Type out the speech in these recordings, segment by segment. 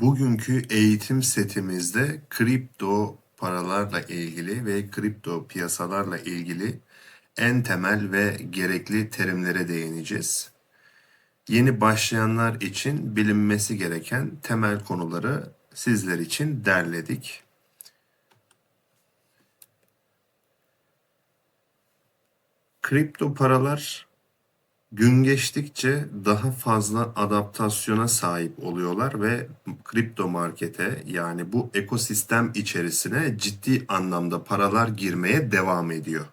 Bugünkü eğitim setimizde kripto paralarla ilgili ve kripto piyasalarla ilgili en temel ve gerekli terimlere değineceğiz. Yeni başlayanlar için bilinmesi gereken temel konuları sizler için derledik. Kripto paralar gün geçtikçe daha fazla adaptasyona sahip oluyorlar ve kripto markete yani bu ekosistem içerisine ciddi anlamda paralar girmeye devam ediyor.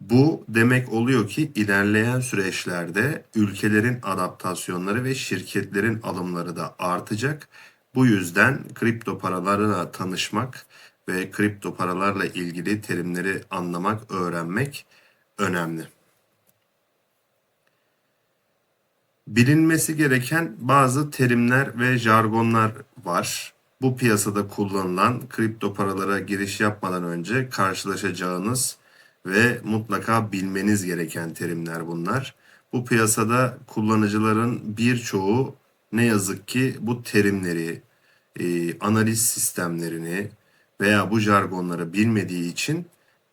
Bu demek oluyor ki ilerleyen süreçlerde ülkelerin adaptasyonları ve şirketlerin alımları da artacak. Bu yüzden kripto paralarla tanışmak ve kripto paralarla ilgili terimleri anlamak, öğrenmek önemli. Bilinmesi gereken bazı terimler ve jargonlar var. Bu piyasada kullanılan kripto paralara giriş yapmadan önce karşılaşacağınız ve mutlaka bilmeniz gereken terimler bunlar. Bu piyasada kullanıcıların birçoğu ne yazık ki bu terimleri, e, analiz sistemlerini veya bu jargonları bilmediği için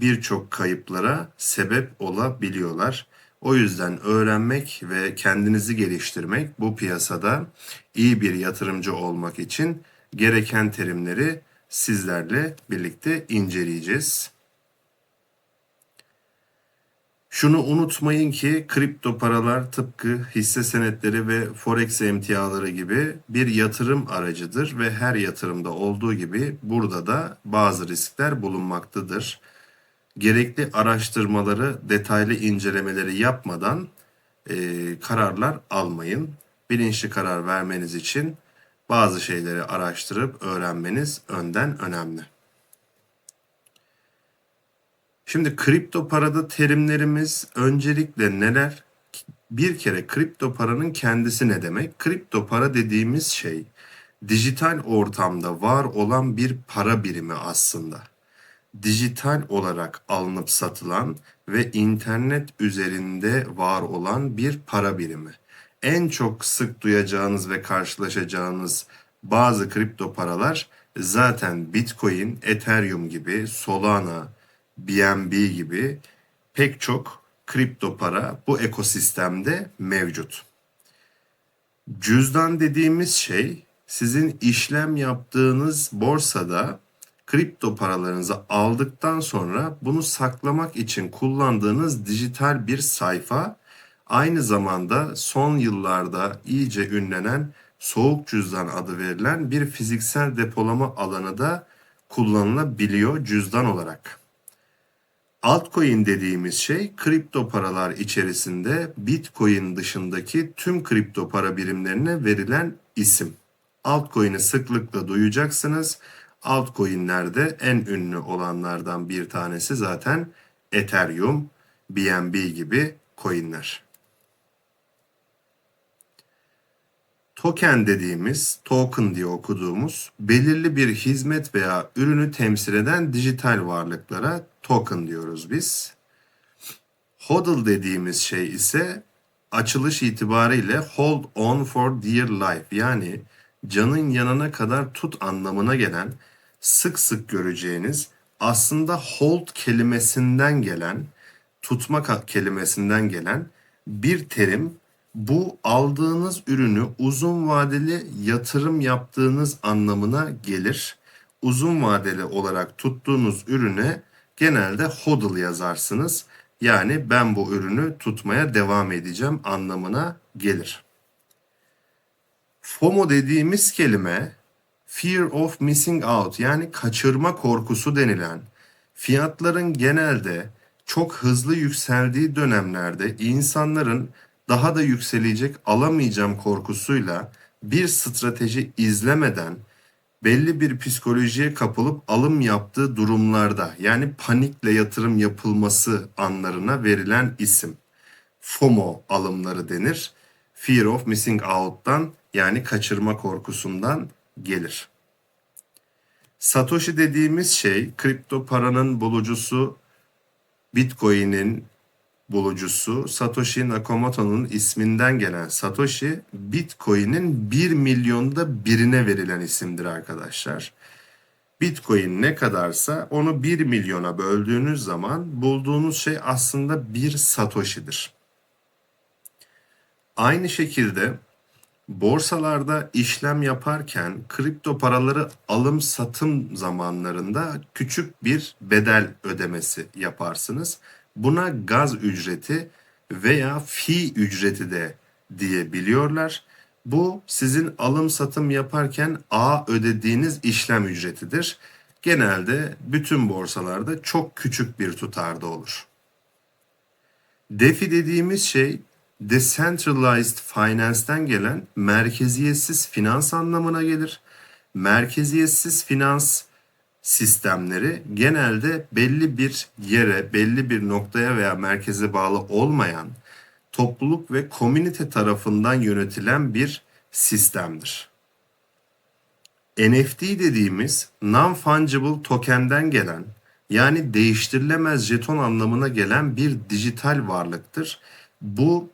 birçok kayıplara sebep olabiliyorlar. O yüzden öğrenmek ve kendinizi geliştirmek bu piyasada iyi bir yatırımcı olmak için gereken terimleri sizlerle birlikte inceleyeceğiz. Şunu unutmayın ki kripto paralar tıpkı hisse senetleri ve forex emtiaları gibi bir yatırım aracıdır ve her yatırımda olduğu gibi burada da bazı riskler bulunmaktadır gerekli araştırmaları, detaylı incelemeleri yapmadan e, kararlar almayın. Bilinçli karar vermeniz için bazı şeyleri araştırıp öğrenmeniz önden önemli. Şimdi kripto parada terimlerimiz öncelikle neler? Bir kere kripto paranın kendisi ne demek? Kripto para dediğimiz şey dijital ortamda var olan bir para birimi aslında dijital olarak alınıp satılan ve internet üzerinde var olan bir para birimi. En çok sık duyacağınız ve karşılaşacağınız bazı kripto paralar zaten Bitcoin, Ethereum gibi, Solana, BNB gibi pek çok kripto para bu ekosistemde mevcut. Cüzdan dediğimiz şey sizin işlem yaptığınız borsada kripto paralarınızı aldıktan sonra bunu saklamak için kullandığınız dijital bir sayfa aynı zamanda son yıllarda iyice ünlenen soğuk cüzdan adı verilen bir fiziksel depolama alanı da kullanılabiliyor cüzdan olarak. Altcoin dediğimiz şey kripto paralar içerisinde Bitcoin dışındaki tüm kripto para birimlerine verilen isim. Altcoin'i sıklıkla duyacaksınız altcoin'lerde en ünlü olanlardan bir tanesi zaten Ethereum, BNB gibi coin'ler. Token dediğimiz, token diye okuduğumuz belirli bir hizmet veya ürünü temsil eden dijital varlıklara token diyoruz biz. HODL dediğimiz şey ise açılış itibariyle hold on for dear life yani canın yanına kadar tut anlamına gelen sık sık göreceğiniz aslında hold kelimesinden gelen, tutmak kelimesinden gelen bir terim bu aldığınız ürünü uzun vadeli yatırım yaptığınız anlamına gelir. Uzun vadeli olarak tuttuğunuz ürüne genelde hodl yazarsınız. Yani ben bu ürünü tutmaya devam edeceğim anlamına gelir. FOMO dediğimiz kelime fear of missing out yani kaçırma korkusu denilen fiyatların genelde çok hızlı yükseldiği dönemlerde insanların daha da yükselecek alamayacağım korkusuyla bir strateji izlemeden belli bir psikolojiye kapılıp alım yaptığı durumlarda yani panikle yatırım yapılması anlarına verilen isim. FOMO alımları denir. Fear of missing out'tan yani kaçırma korkusundan gelir. Satoshi dediğimiz şey kripto paranın bulucusu Bitcoin'in bulucusu Satoshi Nakamoto'nun isminden gelen Satoshi, Bitcoin'in 1 milyonda birine verilen isimdir arkadaşlar. Bitcoin ne kadarsa onu 1 milyona böldüğünüz zaman bulduğunuz şey aslında bir Satoshi'dir. Aynı şekilde borsalarda işlem yaparken kripto paraları alım satım zamanlarında küçük bir bedel ödemesi yaparsınız. Buna gaz ücreti veya fi ücreti de diyebiliyorlar. Bu sizin alım satım yaparken A ödediğiniz işlem ücretidir. Genelde bütün borsalarda çok küçük bir tutarda olur. DeFi dediğimiz şey Decentralized Finance'ten gelen merkeziyetsiz finans anlamına gelir. Merkeziyetsiz finans sistemleri genelde belli bir yere, belli bir noktaya veya merkeze bağlı olmayan topluluk ve komünite tarafından yönetilen bir sistemdir. NFT dediğimiz non-fungible token'den gelen yani değiştirilemez jeton anlamına gelen bir dijital varlıktır. Bu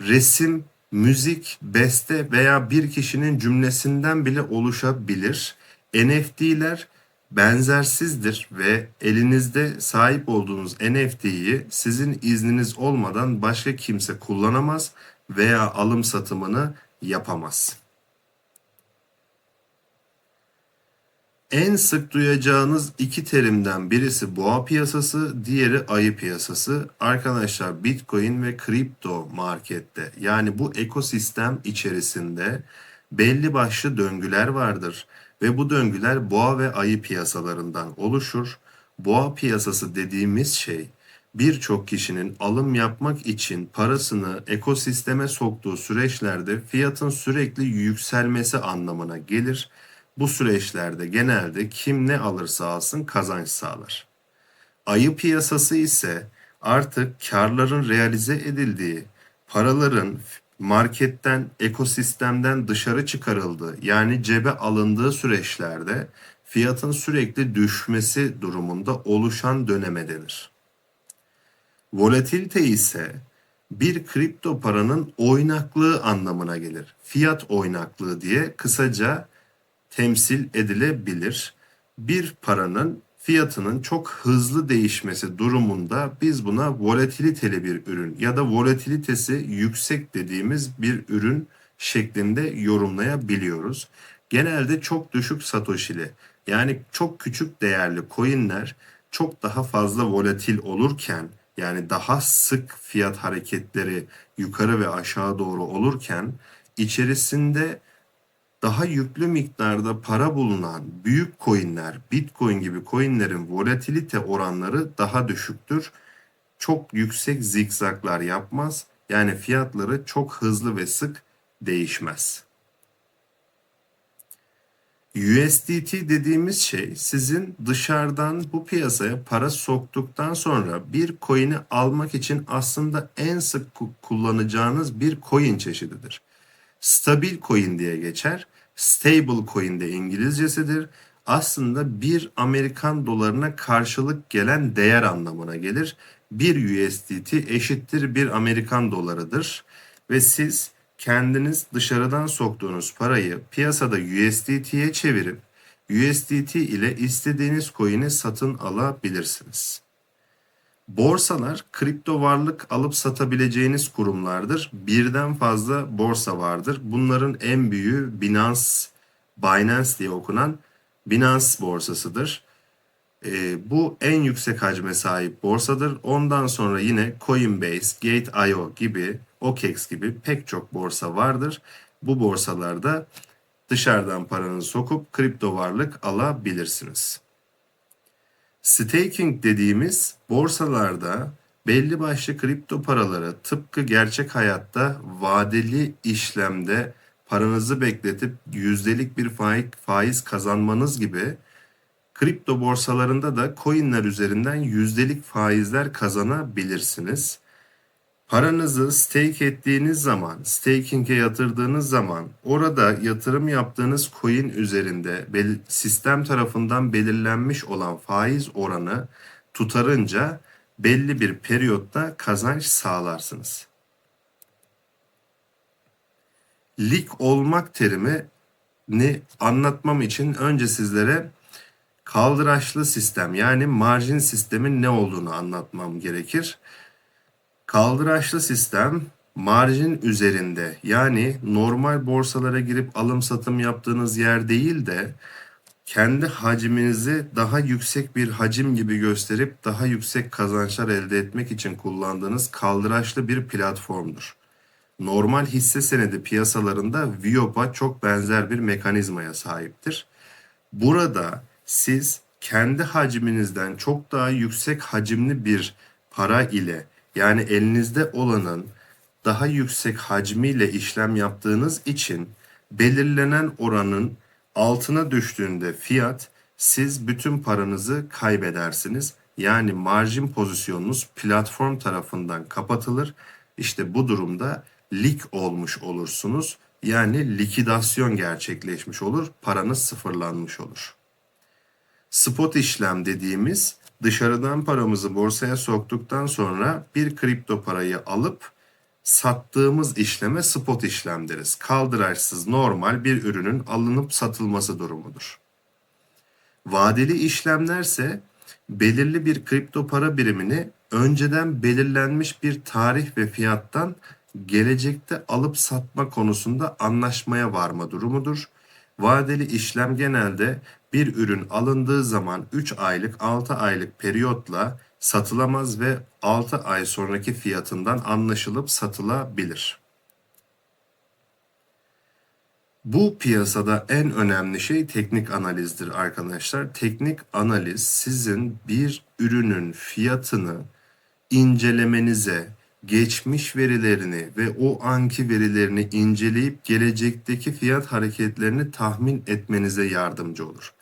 resim, müzik, beste veya bir kişinin cümlesinden bile oluşabilir. NFT'ler benzersizdir ve elinizde sahip olduğunuz NFT'yi sizin izniniz olmadan başka kimse kullanamaz veya alım satımını yapamaz. En sık duyacağınız iki terimden birisi boğa piyasası, diğeri ayı piyasası. Arkadaşlar Bitcoin ve kripto markette yani bu ekosistem içerisinde belli başlı döngüler vardır ve bu döngüler boğa ve ayı piyasalarından oluşur. Boğa piyasası dediğimiz şey birçok kişinin alım yapmak için parasını ekosisteme soktuğu süreçlerde fiyatın sürekli yükselmesi anlamına gelir. Bu süreçlerde genelde kim ne alırsa alsın kazanç sağlar. Ayı piyasası ise artık karların realize edildiği, paraların marketten, ekosistemden dışarı çıkarıldığı yani cebe alındığı süreçlerde fiyatın sürekli düşmesi durumunda oluşan döneme denir. Volatilite ise bir kripto paranın oynaklığı anlamına gelir. Fiyat oynaklığı diye kısaca temsil edilebilir. Bir paranın fiyatının çok hızlı değişmesi durumunda biz buna volatiliteli bir ürün ya da volatilitesi yüksek dediğimiz bir ürün şeklinde yorumlayabiliyoruz. Genelde çok düşük satoshili yani çok küçük değerli coinler çok daha fazla volatil olurken yani daha sık fiyat hareketleri yukarı ve aşağı doğru olurken içerisinde daha yüklü miktarda para bulunan büyük coinler, Bitcoin gibi coinlerin volatilite oranları daha düşüktür. Çok yüksek zikzaklar yapmaz. Yani fiyatları çok hızlı ve sık değişmez. USDT dediğimiz şey sizin dışarıdan bu piyasaya para soktuktan sonra bir coin'i almak için aslında en sık kullanacağınız bir coin çeşididir. Stabil coin diye geçer stable coin de İngilizcesidir. Aslında bir Amerikan dolarına karşılık gelen değer anlamına gelir. Bir USDT eşittir bir Amerikan dolarıdır. Ve siz kendiniz dışarıdan soktuğunuz parayı piyasada USDT'ye çevirip USDT ile istediğiniz coin'i satın alabilirsiniz. Borsalar kripto varlık alıp satabileceğiniz kurumlardır. Birden fazla borsa vardır. Bunların en büyüğü Binance, Binance diye okunan Binance borsasıdır. E, bu en yüksek hacme sahip borsadır. Ondan sonra yine Coinbase, Gate.io gibi, OKEX gibi pek çok borsa vardır. Bu borsalarda dışarıdan paranızı sokup kripto varlık alabilirsiniz. Staking dediğimiz borsalarda belli başlı kripto paraları tıpkı gerçek hayatta vadeli işlemde paranızı bekletip yüzdelik bir faiz kazanmanız gibi kripto borsalarında da coinler üzerinden yüzdelik faizler kazanabilirsiniz. Paranızı stake ettiğiniz zaman, staking'e yatırdığınız zaman orada yatırım yaptığınız coin üzerinde sistem tarafından belirlenmiş olan faiz oranı tutarınca belli bir periyotta kazanç sağlarsınız. Lik olmak terimini anlatmam için önce sizlere kaldıraçlı sistem yani marjin sistemin ne olduğunu anlatmam gerekir. Kaldıraçlı sistem marjin üzerinde yani normal borsalara girip alım satım yaptığınız yer değil de kendi hacminizi daha yüksek bir hacim gibi gösterip daha yüksek kazançlar elde etmek için kullandığınız kaldıraçlı bir platformdur. Normal hisse senedi piyasalarında VIOP'a çok benzer bir mekanizmaya sahiptir. Burada siz kendi hacminizden çok daha yüksek hacimli bir para ile yani elinizde olanın daha yüksek hacmiyle işlem yaptığınız için belirlenen oranın altına düştüğünde fiyat siz bütün paranızı kaybedersiniz. Yani marjin pozisyonunuz platform tarafından kapatılır. İşte bu durumda lik olmuş olursunuz. Yani likidasyon gerçekleşmiş olur. Paranız sıfırlanmış olur. Spot işlem dediğimiz dışarıdan paramızı borsaya soktuktan sonra bir kripto parayı alıp sattığımız işleme spot işlem deriz. Kaldıraçsız normal bir ürünün alınıp satılması durumudur. Vadeli işlemlerse belirli bir kripto para birimini önceden belirlenmiş bir tarih ve fiyattan gelecekte alıp satma konusunda anlaşmaya varma durumudur. Vadeli işlem genelde bir ürün alındığı zaman 3 aylık 6 aylık periyotla satılamaz ve 6 ay sonraki fiyatından anlaşılıp satılabilir. Bu piyasada en önemli şey teknik analizdir arkadaşlar. Teknik analiz sizin bir ürünün fiyatını incelemenize, geçmiş verilerini ve o anki verilerini inceleyip gelecekteki fiyat hareketlerini tahmin etmenize yardımcı olur.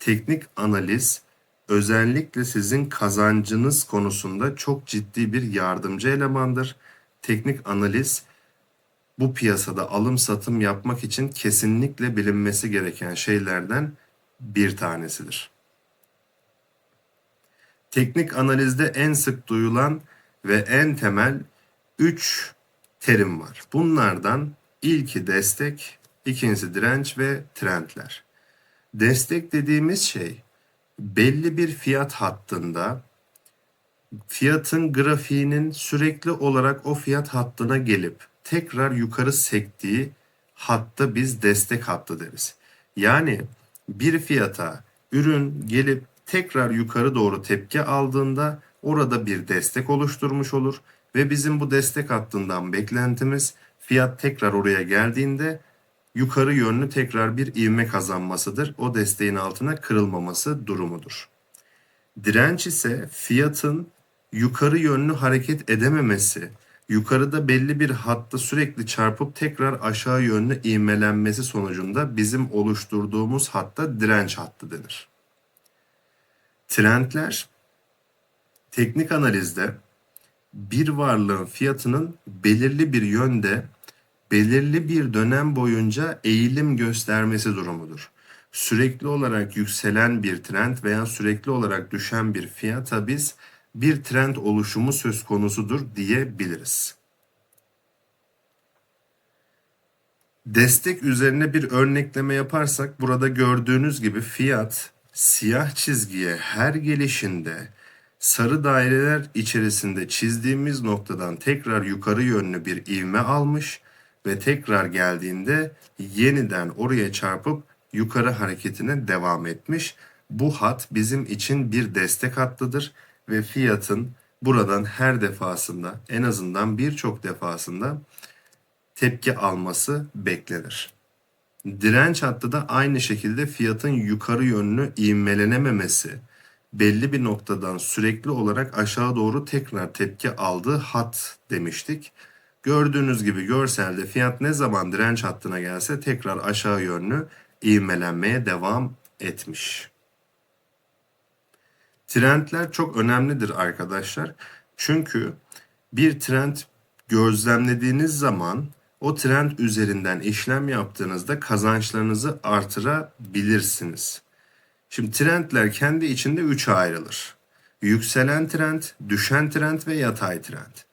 Teknik analiz özellikle sizin kazancınız konusunda çok ciddi bir yardımcı elemandır. Teknik analiz bu piyasada alım satım yapmak için kesinlikle bilinmesi gereken şeylerden bir tanesidir. Teknik analizde en sık duyulan ve en temel 3 terim var. Bunlardan ilki destek, ikincisi direnç ve trendler. Destek dediğimiz şey belli bir fiyat hattında fiyatın grafiğinin sürekli olarak o fiyat hattına gelip tekrar yukarı sektiği hatta biz destek hattı deriz. Yani bir fiyata ürün gelip tekrar yukarı doğru tepki aldığında orada bir destek oluşturmuş olur ve bizim bu destek hattından beklentimiz fiyat tekrar oraya geldiğinde yukarı yönlü tekrar bir ivme kazanmasıdır. O desteğin altına kırılmaması durumudur. Direnç ise fiyatın yukarı yönlü hareket edememesi, yukarıda belli bir hatta sürekli çarpıp tekrar aşağı yönlü ivmelenmesi sonucunda bizim oluşturduğumuz hatta direnç hattı denir. Trendler teknik analizde bir varlığın fiyatının belirli bir yönde belirli bir dönem boyunca eğilim göstermesi durumudur. Sürekli olarak yükselen bir trend veya sürekli olarak düşen bir fiyata biz bir trend oluşumu söz konusudur diyebiliriz. Destek üzerine bir örnekleme yaparsak burada gördüğünüz gibi fiyat siyah çizgiye her gelişinde sarı daireler içerisinde çizdiğimiz noktadan tekrar yukarı yönlü bir ivme almış ve tekrar geldiğinde yeniden oraya çarpıp yukarı hareketine devam etmiş. Bu hat bizim için bir destek hattıdır ve fiyatın buradan her defasında en azından birçok defasında tepki alması beklenir. Direnç hattı da aynı şekilde fiyatın yukarı yönlü ivmelenememesi, belli bir noktadan sürekli olarak aşağı doğru tekrar tepki aldığı hat demiştik. Gördüğünüz gibi görselde fiyat ne zaman direnç hattına gelse tekrar aşağı yönlü ivmelenmeye devam etmiş. Trendler çok önemlidir arkadaşlar. Çünkü bir trend gözlemlediğiniz zaman o trend üzerinden işlem yaptığınızda kazançlarınızı artırabilirsiniz. Şimdi trendler kendi içinde üçe ayrılır. yükselen trend, düşen trend ve yatay trend.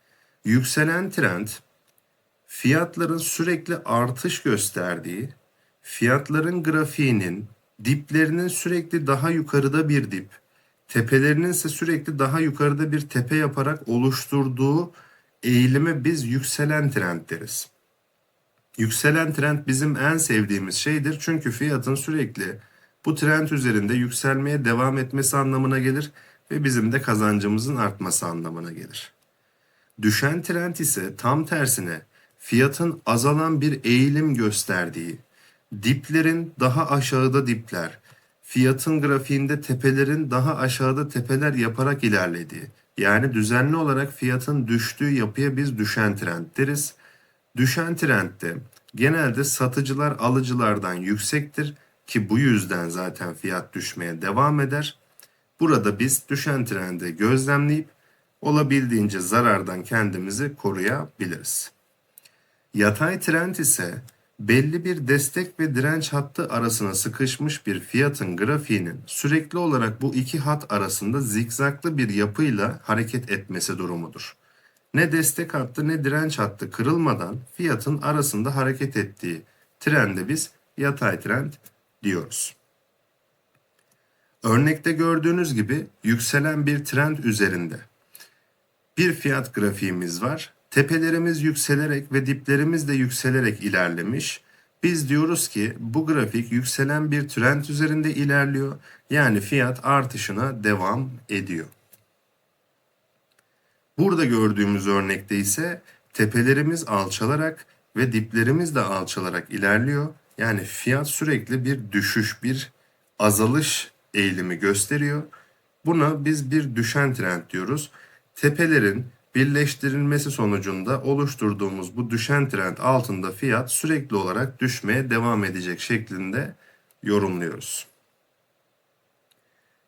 Yükselen trend fiyatların sürekli artış gösterdiği, fiyatların grafiğinin diplerinin sürekli daha yukarıda bir dip, tepelerinin ise sürekli daha yukarıda bir tepe yaparak oluşturduğu eğilime biz yükselen trend deriz. Yükselen trend bizim en sevdiğimiz şeydir. Çünkü fiyatın sürekli bu trend üzerinde yükselmeye devam etmesi anlamına gelir ve bizim de kazancımızın artması anlamına gelir. Düşen trend ise tam tersine fiyatın azalan bir eğilim gösterdiği, diplerin daha aşağıda dipler, fiyatın grafiğinde tepelerin daha aşağıda tepeler yaparak ilerlediği, yani düzenli olarak fiyatın düştüğü yapıya biz düşen trend deriz. Düşen trendde genelde satıcılar alıcılardan yüksektir ki bu yüzden zaten fiyat düşmeye devam eder. Burada biz düşen trendi gözlemleyip olabildiğince zarardan kendimizi koruyabiliriz. Yatay trend ise belli bir destek ve direnç hattı arasına sıkışmış bir fiyatın grafiğinin sürekli olarak bu iki hat arasında zikzaklı bir yapıyla hareket etmesi durumudur. Ne destek hattı ne direnç hattı kırılmadan fiyatın arasında hareket ettiği trende biz yatay trend diyoruz. Örnekte gördüğünüz gibi yükselen bir trend üzerinde bir fiyat grafiğimiz var. Tepelerimiz yükselerek ve diplerimiz de yükselerek ilerlemiş. Biz diyoruz ki bu grafik yükselen bir trend üzerinde ilerliyor. Yani fiyat artışına devam ediyor. Burada gördüğümüz örnekte ise tepelerimiz alçalarak ve diplerimiz de alçalarak ilerliyor. Yani fiyat sürekli bir düşüş, bir azalış eğilimi gösteriyor. Buna biz bir düşen trend diyoruz. Tepelerin birleştirilmesi sonucunda oluşturduğumuz bu düşen trend altında fiyat sürekli olarak düşmeye devam edecek şeklinde yorumluyoruz.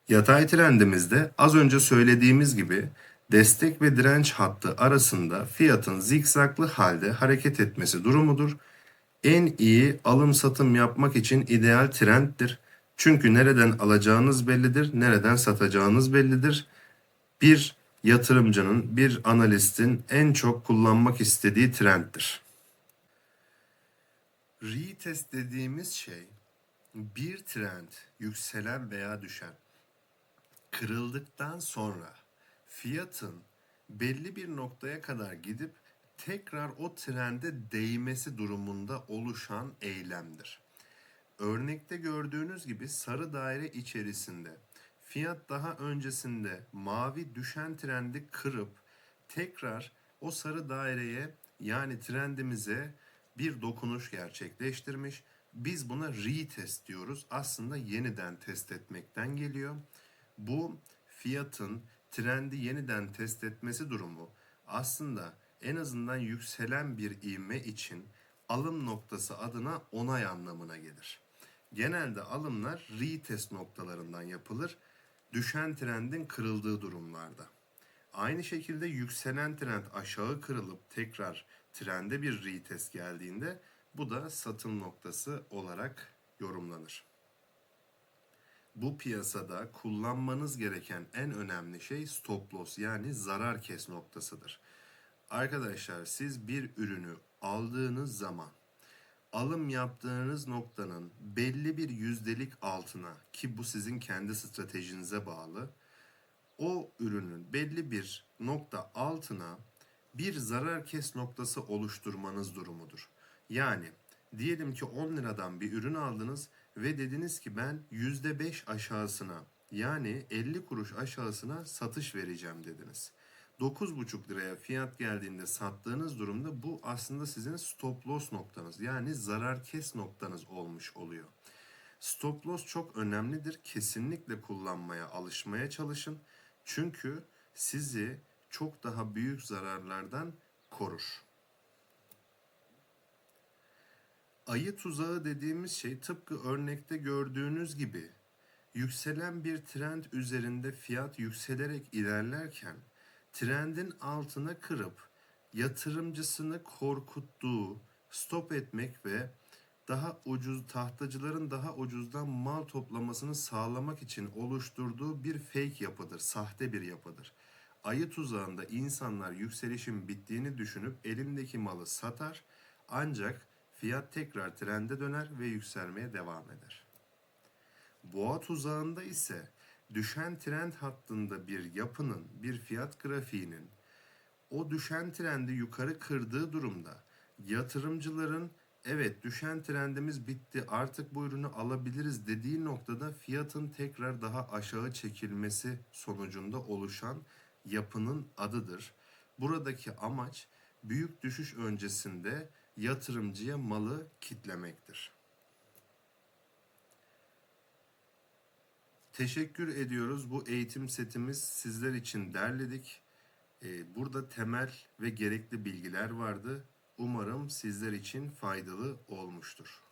Yatay trendimizde az önce söylediğimiz gibi destek ve direnç hattı arasında fiyatın zikzaklı halde hareket etmesi durumudur. En iyi alım satım yapmak için ideal trenddir. Çünkü nereden alacağınız bellidir, nereden satacağınız bellidir. Bir yatırımcının, bir analistin en çok kullanmak istediği trenddir. Retest dediğimiz şey bir trend yükselen veya düşen kırıldıktan sonra fiyatın belli bir noktaya kadar gidip tekrar o trende değmesi durumunda oluşan eylemdir. Örnekte gördüğünüz gibi sarı daire içerisinde fiyat daha öncesinde mavi düşen trendi kırıp tekrar o sarı daireye yani trendimize bir dokunuş gerçekleştirmiş. Biz buna retest diyoruz. Aslında yeniden test etmekten geliyor. Bu fiyatın trendi yeniden test etmesi durumu aslında en azından yükselen bir ivme için alım noktası adına onay anlamına gelir. Genelde alımlar retest noktalarından yapılır. Düşen trendin kırıldığı durumlarda. Aynı şekilde yükselen trend aşağı kırılıp tekrar trende bir retest geldiğinde bu da satım noktası olarak yorumlanır. Bu piyasada kullanmanız gereken en önemli şey stop loss yani zarar kes noktasıdır. Arkadaşlar siz bir ürünü aldığınız zaman alım yaptığınız noktanın belli bir yüzdelik altına ki bu sizin kendi stratejinize bağlı o ürünün belli bir nokta altına bir zarar kes noktası oluşturmanız durumudur. Yani diyelim ki 10 liradan bir ürün aldınız ve dediniz ki ben %5 aşağısına yani 50 kuruş aşağısına satış vereceğim dediniz. 9,5 liraya fiyat geldiğinde sattığınız durumda bu aslında sizin stop loss noktanız yani zarar kes noktanız olmuş oluyor. Stop loss çok önemlidir. Kesinlikle kullanmaya, alışmaya çalışın. Çünkü sizi çok daha büyük zararlardan korur. Ayı tuzağı dediğimiz şey tıpkı örnekte gördüğünüz gibi yükselen bir trend üzerinde fiyat yükselerek ilerlerken trendin altına kırıp yatırımcısını korkuttuğu, stop etmek ve daha ucuz tahtacıların daha ucuzdan mal toplamasını sağlamak için oluşturduğu bir fake yapıdır, sahte bir yapıdır. Ayı tuzağında insanlar yükselişin bittiğini düşünüp elindeki malı satar ancak fiyat tekrar trende döner ve yükselmeye devam eder. Boğa tuzağında ise düşen trend hattında bir yapının, bir fiyat grafiğinin o düşen trendi yukarı kırdığı durumda yatırımcıların evet düşen trendimiz bitti artık bu ürünü alabiliriz dediği noktada fiyatın tekrar daha aşağı çekilmesi sonucunda oluşan yapının adıdır. Buradaki amaç büyük düşüş öncesinde yatırımcıya malı kitlemektir. Teşekkür ediyoruz. Bu eğitim setimiz sizler için derledik. Ee, Burada temel ve gerekli bilgiler vardı. Umarım sizler için faydalı olmuştur.